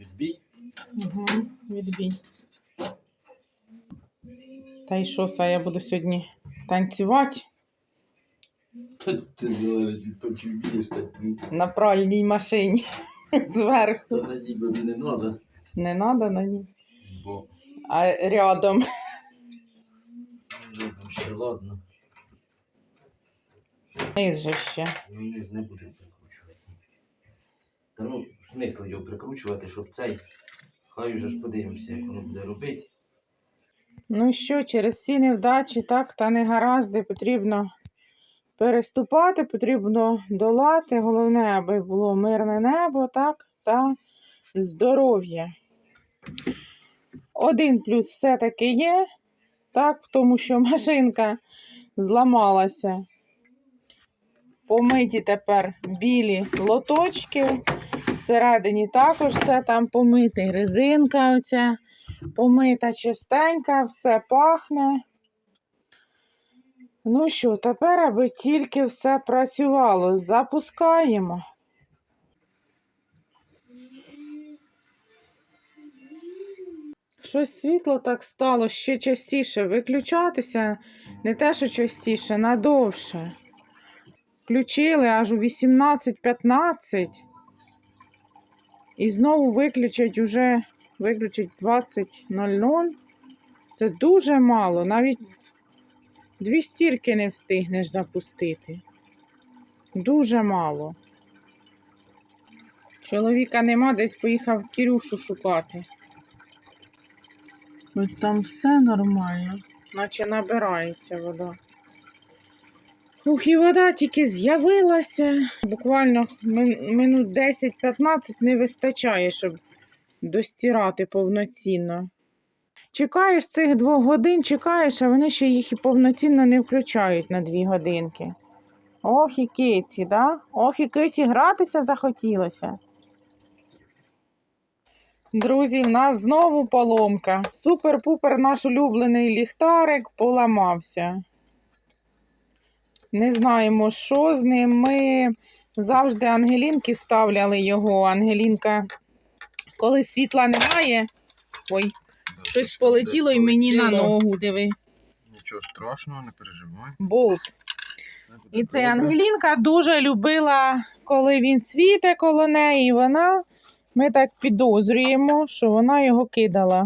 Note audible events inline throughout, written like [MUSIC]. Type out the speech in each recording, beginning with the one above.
Відбій. Угу, відбій. Та й що, Са, я буду сьогодні танцювати Це залежить від того, чи так твій. на пральній машині [LAUGHS] зверху. Та надій бо не треба. Не треба на ній. Бо А рядом. ну, там ще ладно. Низ же ще. Ми низ не будемо прикручувати. Та ну, смисл його прикручувати, щоб цей. Хай уже ж подивимося, як воно буде робити. Ну що, через всі невдачі, так, та негаразди потрібно переступати, потрібно долати. Головне, аби було мирне небо, так, та здоров'я. Один плюс все-таки є, так, в тому, що [LAUGHS] машинка зламалася. Помиті тепер білі лоточки. Всередині також все там помите. Резинка оця помита чистенька, все пахне. Ну що, тепер, аби тільки все працювало, запускаємо. Щось світло так стало ще частіше виключатися, не те, що частіше, надовше. Включили аж у 18-15 і знову виключать уже виключить 20.00. Це дуже мало. Навіть дві стірки не встигнеш запустити. Дуже мало. Чоловіка нема, десь поїхав Кірюшу шукати. Ось там все нормально, наче набирається вода. Ух, і вода тільки з'явилася. Буквально минут 10-15 не вистачає, щоб достирати повноцінно. Чекаєш цих двох годин, чекаєш, а вони ще їх і повноцінно не включають на дві годинки. Ох і киці, да? Ох і киті гратися захотілося. Друзі, в нас знову поломка. Супер-пупер наш улюблений ліхтарик поламався. Не знаємо, що з ним. Ми завжди Ангелінки ставляли його. Ангелінка коли світла немає. Ой, щось полетіло і мені на ногу, диви. Нічого страшного, не переживай. Болт. І це. Ангелінка дуже любила, коли він світе коло неї, і вона, ми так підозрюємо, що вона його кидала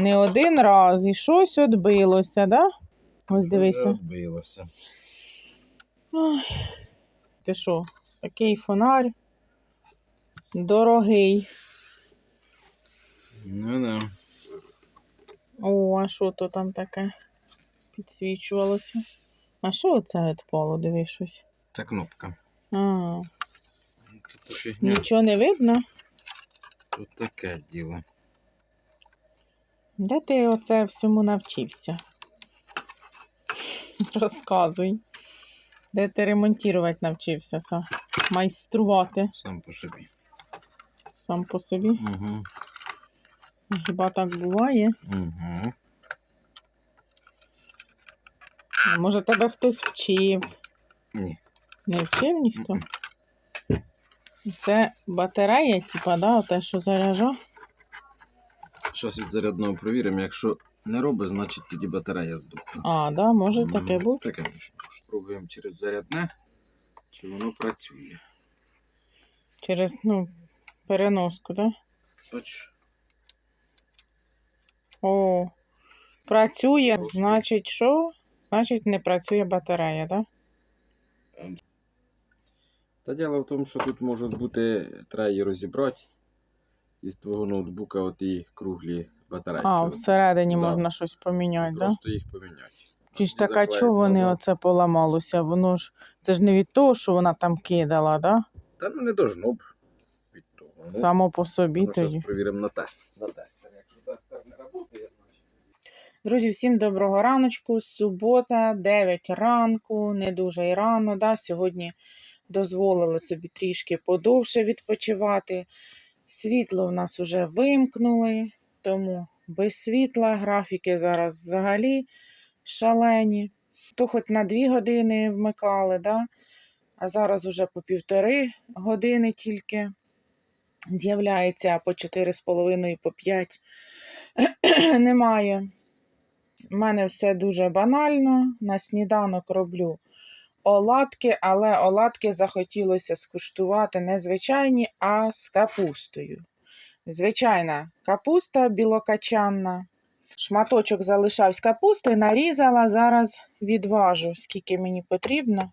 не один раз, і щось відбилося, да? Ось дивися. Ой, ти що, такий фонарь дорогий. Ну да. О, а що то там таке підсвічувалося? А що це відпало, диви щось? Це кнопка. А, Тут фігня. нічого не видно. Тут таке діло. Де ти оце всьому навчився? [LAUGHS] Розказуй. Де ти ремонтувати навчився, Са? майструвати Сам по собі. сам по собі. Угу. Хіба так буває? Угу. Може, тебе хтось вчив? Ні. Не вчив ніхто? Це батарея, типа, да, те, що заряджа? Зараз від зарядного провіримо. Якщо не робить, значить тоді батарея здохне. А, да, може таке бути. Таке. Спробуємо через зарядне, чи воно працює. Через, ну, переноску, да? Бач, О, працює, значить, що? Значить, не працює батарея, да? Та діло в тому, що тут можуть бути, треба її розібрати. Із твого ноутбука оті круглі батарейки. А, всередині Да. можна щось поміняти, да? Просто їх поміняти. Чи ж і така, заклеїть чого вони назад. оце поламалося? Воно ж, це ж не від того, що вона там кидала, да? Та ну не должно б від того. Ну, Само по собі ну, зараз тоді. перевіримо на тест. На тестер. Якщо тестер не працює, значить. Друзі, всім доброго раночку. Субота, 9 ранку, не дуже й рано. Да? Сьогодні дозволили собі трішки подовше відпочивати. Світло в нас вже вимкнули, тому без світла графіки зараз взагалі шалені. То хоч на 2 години вмикали, да? а зараз вже по півтори години тільки з'являється по 4,5, по 5 [CLEARS THROAT] немає. У мене все дуже банально. На сніданок роблю оладки, але оладки захотілося скуштувати не звичайні, а з капустою. Звичайна капуста білокачанна. Шматочок залишався капусти, нарізала, зараз відважу, скільки мені потрібно.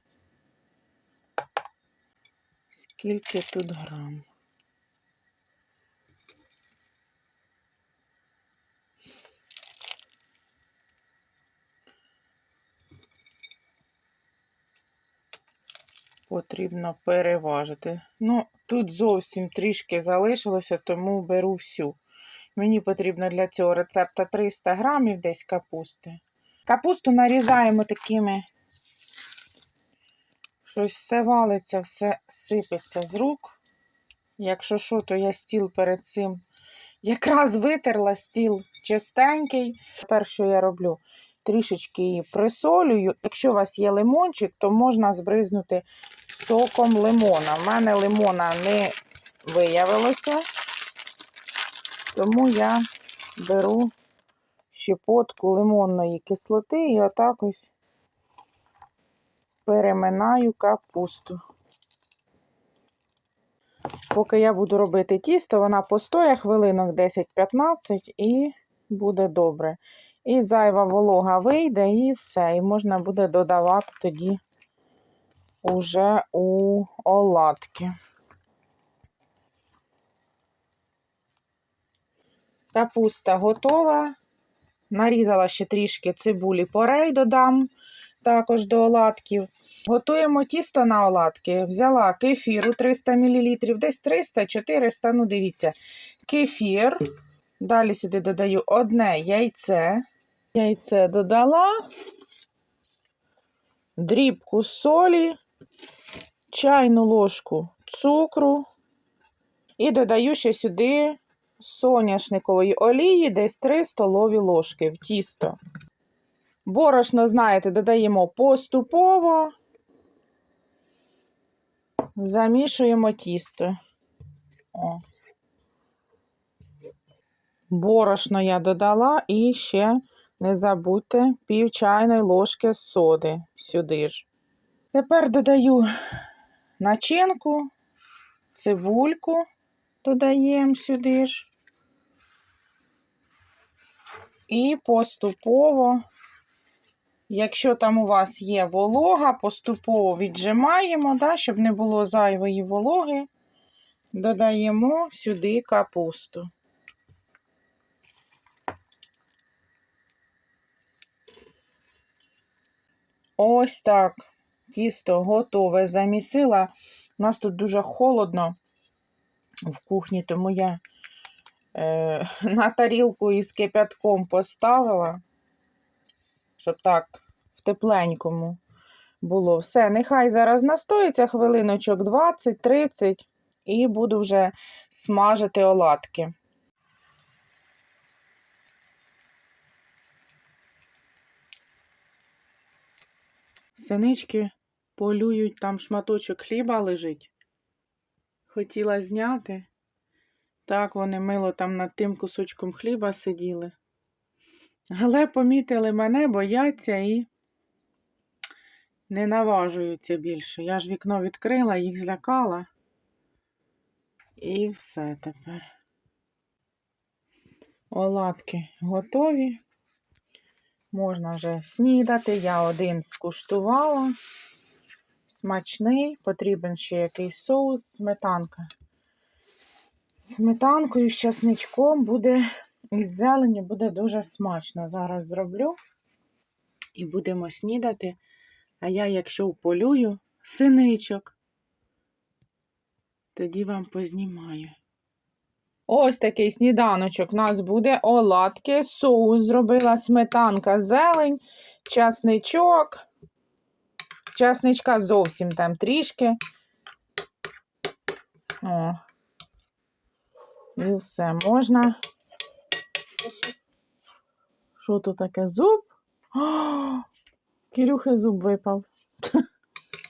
Скільки тут грам? Потрібно переважити. Ну, тут зовсім трішки залишилося, тому беру всю. Мені потрібно для цього рецепта 300 грамів десь капусти. Капусту нарізаємо такими. Щось все валиться, все сипеться з рук. Якщо що, то я стіл перед цим якраз витерла стіл чистенький. Тепер що я роблю? Трішечки її присолюю. Якщо у вас є лимончик, то можна збризнути соком лимона. У мене лимона не виявилося, тому я беру щепотку лимонної кислоти і отак ось переминаю капусту. Поки я буду робити тісто, вона постоє хвилинок 10-15 і буде добре. І зайва волога вийде, і все. І можна буде додавати тоді уже у оладки. Капуста готова. Нарізала ще трішки цибулі порей додам також до оладків. Готуємо тісто на оладки. Взяла кефіру 300 мл, десь 300-400, ну дивіться. Кефір. Далі сюди додаю одне яйце. Яйце додала, дрібку солі, чайну ложку цукру. І додаю ще сюди соняшникової олії, десь 3 столові ложки в тісто. Борошно, знаєте, додаємо поступово, замішуємо тісто. О. Борошно я додала і ще не забудьте пів чайної ложки соди сюди ж. Тепер додаю начинку, цибульку додаємо сюди ж. І поступово, якщо там у вас є волога, поступово віджимаємо, да, щоб не було зайвої вологи, додаємо сюди капусту. Ось так. Тісто готове. Замісила. У нас тут дуже холодно в кухні, тому я е, [LAUGHS] на тарілку із кипятком поставила, щоб так в тепленькому було. Все, нехай зараз настоїться хвилиночок 20-30 і буду вже смажити оладки. Синички полюють, там шматочок хліба лежить. Хотіла зняти. Так вони мило там над тим кусочком хліба сиділи. Але помітили мене, бояться і не наважуються більше. Я ж вікно відкрила, їх злякала. І все тепер. Оладки готові. Можна вже снідати. Я один скуштувала. Смачний, потрібен ще якийсь соус, сметанка. Сметанкою з часничком буде із зелені буде дуже смачно. Зараз зроблю і будемо снідати. А я, якщо вполюю синичок, тоді вам познімаю. Ось такий сніданочок у нас буде оладки, соус зробила сметанка, зелень, часничок. Часничка зовсім там трішки. О. І все можна. Що тут таке? Зуб? О, Кирюхи зуб випав.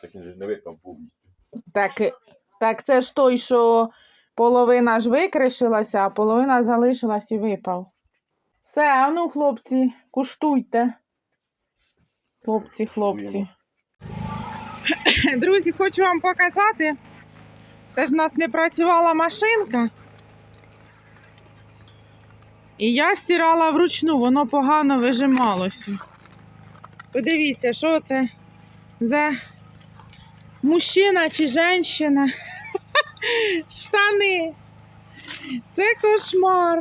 Так він же не випав повністю. Так, так це ж той, що половина ж викришилася, а половина залишилась і випав. Все, а ну, хлопці, куштуйте. Хлопці, хлопці. Друзі, хочу вам показати. Це ж в нас не працювала машинка. І я стирала вручну, воно погано вижималося. Подивіться, що це за мужчина чи жінка. [LAUGHS] Штани. Це кошмар.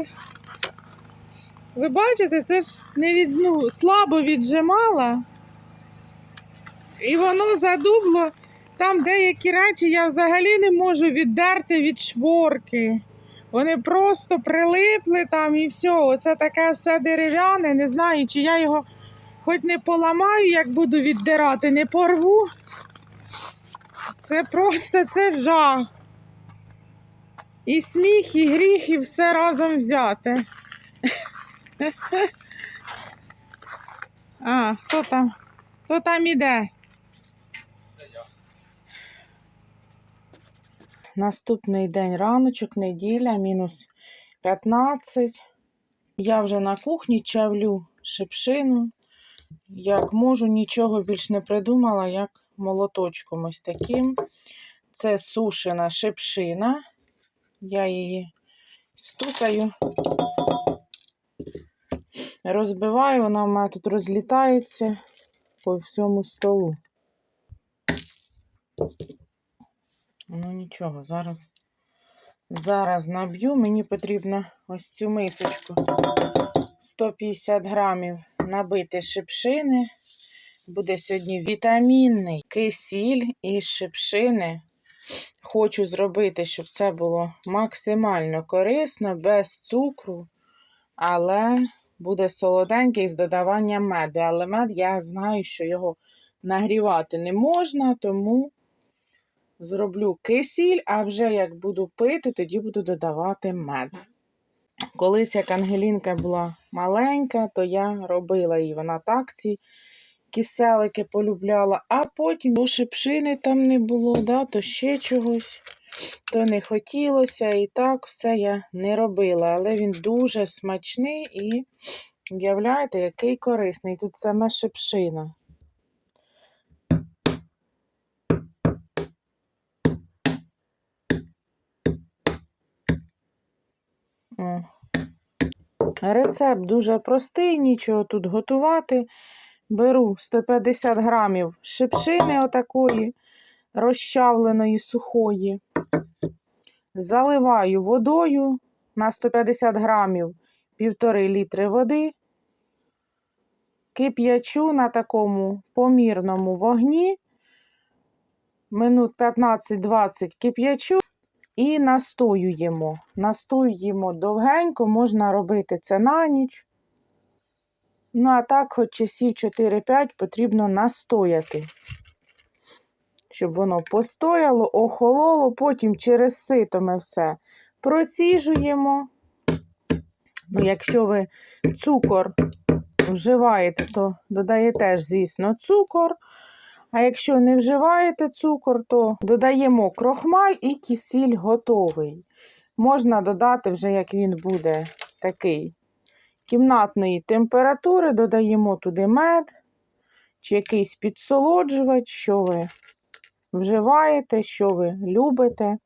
Ви бачите, це ж не від, ну, слабо віджимала. І воно задубло. Там деякі речі я взагалі не можу віддерти від шворки. Вони просто прилипли там і все. Оце таке все дерев'яне. Не знаю, чи я його хоч не поламаю, як буду віддирати, не порву. Це просто це жах. І сміх, і гріх, і все разом взяте. [LAUGHS] А, хто там? Хто там іде? Наступний день раночок, неділя, мінус 15. Я вже на кухні чавлю шипшину. Як можу, нічого більш не придумала, як молоточком ось таким. Це сушена шипшина. Я її стукаю, розбиваю, вона в мене тут розлітається по всьому столу. Ну нічого, зараз, зараз наб'ю. Мені потрібно ось цю мисочку 150 грамів набити шипшини. Буде сьогодні вітамінний кисіль і шипшини. Хочу зробити, щоб це було максимально корисно, без цукру, але буде солоденький з додаванням меду. Але мед я знаю, що його нагрівати не можна, тому зроблю кисіль, а вже як буду пити, тоді буду додавати мед. Колись, як Ангелінка була маленька, то я робила її. Вона так ці киселики полюбляла, а потім то шипшини там не було, да, то ще чогось, то не хотілося. І так все я не робила. Але він дуже смачний і уявляєте, який корисний. Тут саме шипшина. Рецепт дуже простий, нічого тут готувати. Беру 150 грамів шипшини отакої розчавленої сухої. Заливаю водою на 150 грамів півтори літри води. Кип'ячу на такому помірному вогні. Минут 15-20 кип'ячу і настоюємо. Настоюємо довгенько, можна робити це на ніч. Ну, а так, хоч часів 4-5 потрібно настояти, щоб воно постояло, охололо, потім через сито ми все проціжуємо. Ну, якщо ви цукор вживаєте, то додаєте звісно, цукор. А якщо не вживаєте цукор, то додаємо крохмаль і кисіль готовий. Можна додати вже, як він буде такий кімнатної температури, додаємо туди мед чи якийсь підсолоджувач, що ви вживаєте, що ви любите.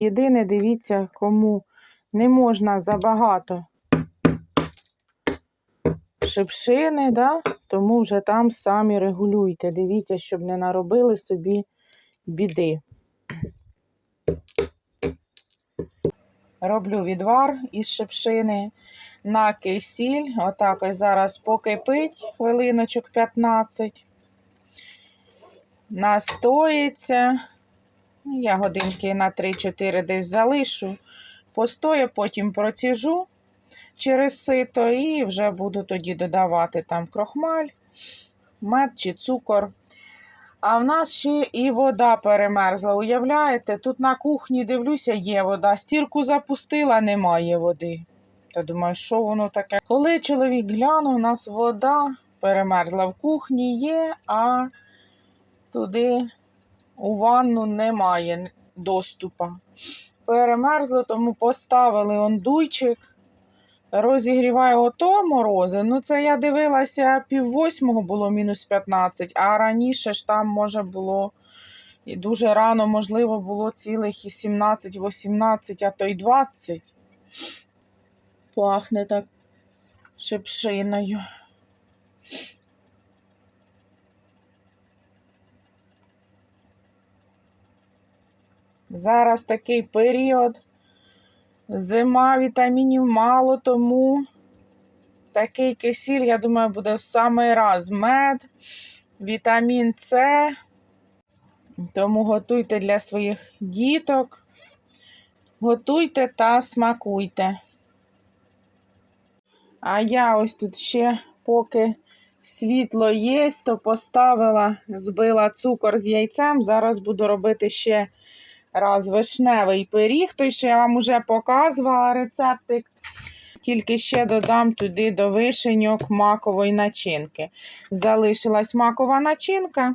Єдине, дивіться, кому не можна забагато шипшини, да? тому вже там самі регулюйте. Дивіться, щоб не наробили собі біди. Роблю відвар із шипшини на кисіль. Отак ось зараз покипить хвилиночок 15. Настоїться. Я годинки на 3-4 десь залишу. Постою, потім проціжу через сито і вже буду тоді додавати там крохмаль, мед чи цукор. А в нас ще і вода перемерзла. Уявляєте, тут на кухні дивлюся, є вода. Стірку запустила, немає води. Та думаю, що воно таке? Коли чоловік глянув, у нас вода перемерзла. В кухні є, а туди у ванну немає. доступу. Перемерзло, тому поставили он дуйчик. Розігріваю ото морози. Ну, це я дивилася пів восьмого було мінус 15, а раніше ж там може було і дуже рано, можливо, було цілих і 17-18, а то й 20. Пахне так шипшиною. Зараз такий період. Зима, вітамінів мало, тому такий кисіль, я думаю, буде в самий раз. Мед, вітамін С. Тому готуйте для своїх діток. Готуйте та смакуйте. А я ось тут ще, поки світло є, то поставила, збила цукор з яйцем. Зараз буду робити ще раз вишневий пиріг, той, що я вам вже показувала рецептик. Тільки ще додам туди до вишеньок макової начинки. Залишилась макова начинка.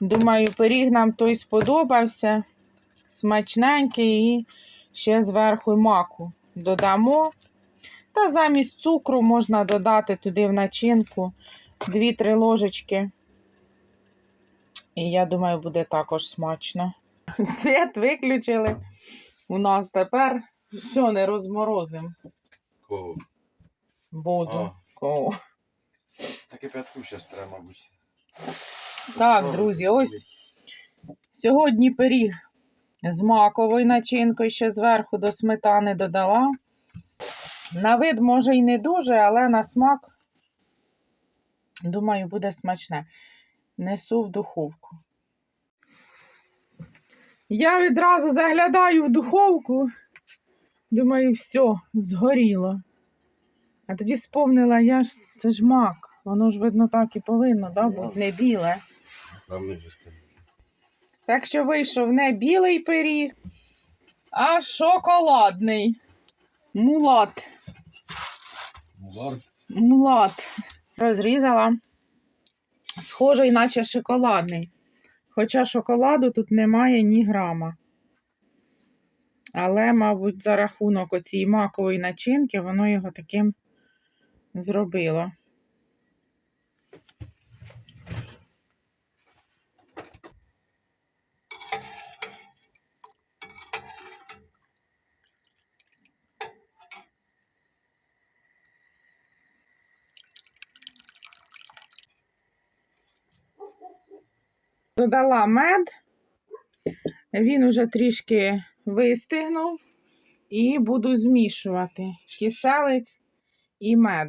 Думаю, пиріг нам той сподобався. Смачненький і ще зверху маку додамо. Та замість цукру можна додати туди в начинку 2-3 ложечки. І я думаю, буде також смачно. [LAUGHS] Світ виключили. У нас тепер все не розморозимо Кого? воду. О. Так і п'ятку зараз треба, мабуть. Так, друзі, ось сьогодні пиріг з маковою начинкою ще зверху до сметани додала. На вид, може, і не дуже, але на смак, думаю, буде смачне. Несу в духовку. Я відразу заглядаю в духовку. Думаю, все, згоріло. А тоді сповнила, я ж це ж мак. Воно ж видно так і повинно, да? бути не біле. Так що вийшов не білий пиріг, а шоколадний. Мулат. Мулар. Мулат. Розрізала. Схожий, наче шоколадний. Хоча шоколаду тут немає ні грама. Але, мабуть, за рахунок оцієї макової начинки воно його таким зробило. Додала мед. Він уже трішки вистигнув. І буду змішувати киселик і мед.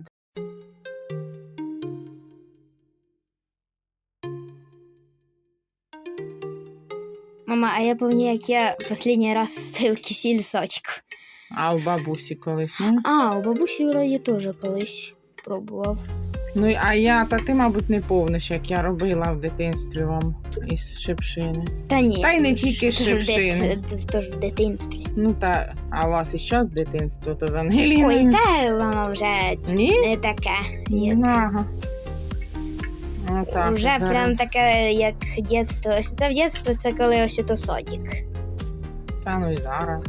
Мама, а я пам'ятаю, як я останній раз пив кисіль в садику. А у бабусі колись, ну. А, у бабусі вроді теж колись пробував. Ну, а я, та ти, мабуть, не повниш, як я робила в дитинстві вам із шипшини. Та ні. Та й не тільки шипшини. Тож в дитинстві. Ну та, а у вас і зараз дитинство, то з Ой, Ангеліною? та мама вже Ні? не таке. Як... Ага. Ну, так, вже зараз. прям таке, як дитинство. Ось це в дитинство, це коли ось то садик. Та ну і зараз.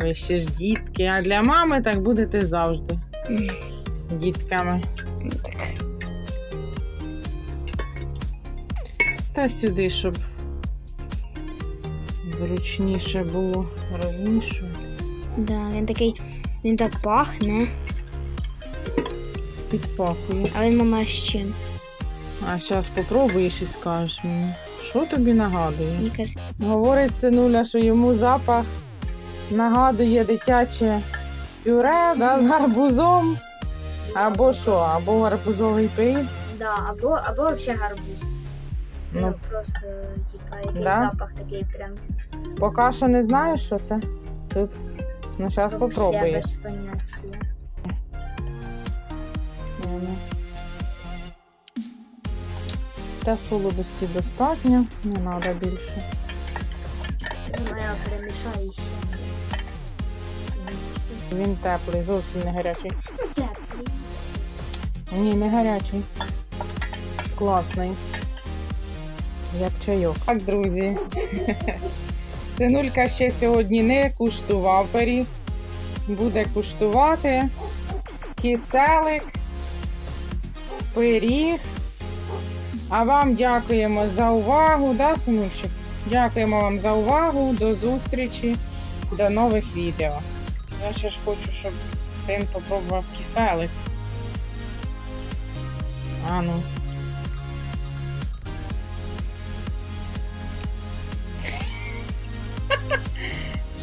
Ви ще ж дітки, а для мами так будете завжди дітками. Так. Та сюди, щоб зручніше було розмішувати. Да, він такий, він так пахне, Підпахує. а він мама з чим? А зараз попробуєш і скажеш мені, що тобі нагадує? Мені кажеться, Говорить синуля, що йому запах нагадує дитяче пюре да, з гарбузом. Або що, або гарбузовий пиріг. Да, або, або взагалі гарбуз. Ну. Ну, просто, типа, який Да? запах такий прям. Поки що не знаєш, що це тут. Ну, зараз поняття. Та солодості достатньо, не треба більше. Ну, я перемішаю ще. Він теплий, зовсім не гарячий. Ні, не гарячий. Класний. як чайок. Так, друзі. Синулька ще сьогодні не куштував пиріг. Буде куштувати. Киселик, пиріг. А вам дякуємо за увагу, да, синульчик? Дякуємо вам за увагу. До зустрічі, до нових відео. Я ще ж хочу, щоб син попробував киселик. А ну. [LAUGHS]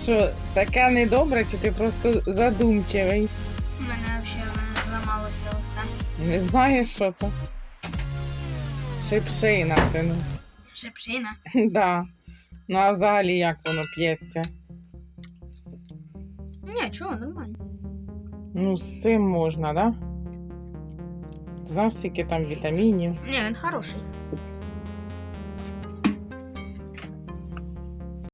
Що, таке недобре, чи ти просто задумчивий? У мене взагалі зламалося усе. Не знаєш, що це? Шипшина, сину. Шипшина. [LAUGHS] Да. Ну а взагалі як воно п'ється? Ні, чого, нормально. Ну, з цим можна, да? Знаєш, скільки там вітамінів. Ні, він хороший.